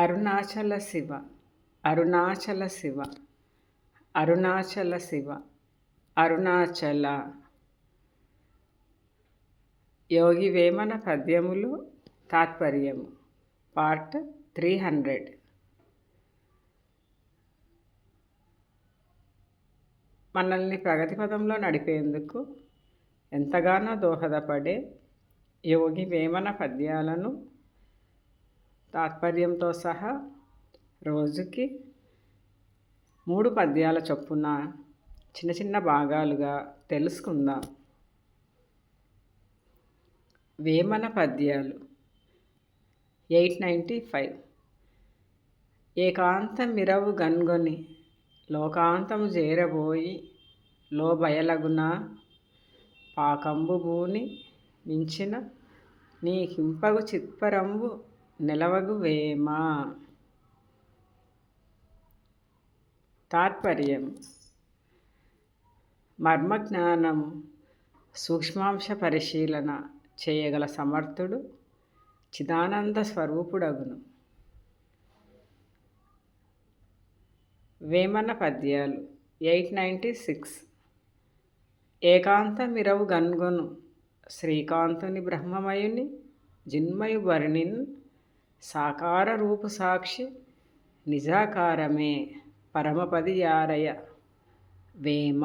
అరుణాచల శివ అరుణాచల శివ అరుణాచల శివ అరుణాచల. యోగి వేమన పద్యములు తాత్పర్యము part three hundred. మనల్ని ప్రగతి పదంలో నడిపేందుకు ఎంతగానో దోహదపడే యోగి వేమన పద్యాలను తాత్పర్యంతో సహా రోజుకి మూడు పద్యాల చొప్పున చిన్న చిన్న భాగాలుగా తెలుసుకుందాం. వేమన పద్యాలు ఎయిట్ నైంటీ ఫైవ్. ఏకాంతం మిరవు గన్గొని లోకాంతము చేరబోయి లో బయలగున పాకంబు భూని మించిన నీ హింపగు చిత్పరంబు నిలవగు వేమ? తాత్పర్యం. మర్మజ్ఞానము సూక్ష్మాంశ పరిశీలన చేయగల సమర్థుడు చిదానంద స్వరూపుడగును. వేమన పద్యాలు ఎయిట్ నైంటీ సిక్స్. ఏకాంత మిరవు గన్గొను శ్రీకాంతుని బ్రహ్మమయుని జిన్మయు వర్ణిన్ సాకార రూపు సాక్షి నిజాకారమే పరమపది యారయ వేమ.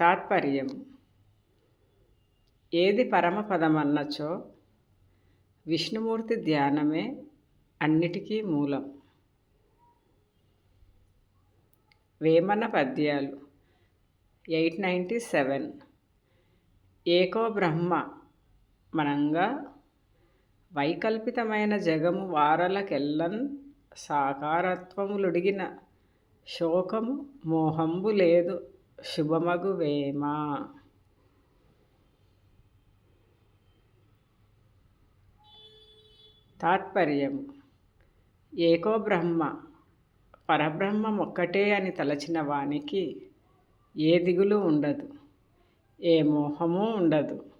తాత్పర్యం. ఏది పరమపదమన్నచో విష్ణుమూర్తి ధ్యానమే అన్నిటికీ మూలం. వేమన పద్యాలు ఎయిట్ నైంటీ సెవెన్. ఏకో బ్రహ్మ మనంగా వైకల్పితమైన జగము వారలకెల్లన్ సాకారత్వములుడిగిన శోకము మోహంబు లేదు శుభమగువేమా తాత్పర్యం తాత్పర్యము. ఏకో బ్రహ్మ పరబ్రహ్మం ఒక్కటే అని తలచిన వానికి ఏ దిగులు ఉండదు. ఏ మోహము ఉండదు.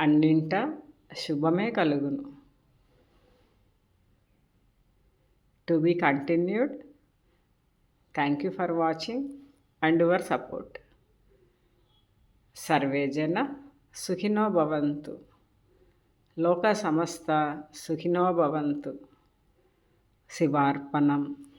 అన్నింట శుభమే కలుగును. To be continued. Thank you for watching and your support. Survey జన సుఖినో భవంతు. లోక సమస్త సుఖినో భవంతు. శివార్పణం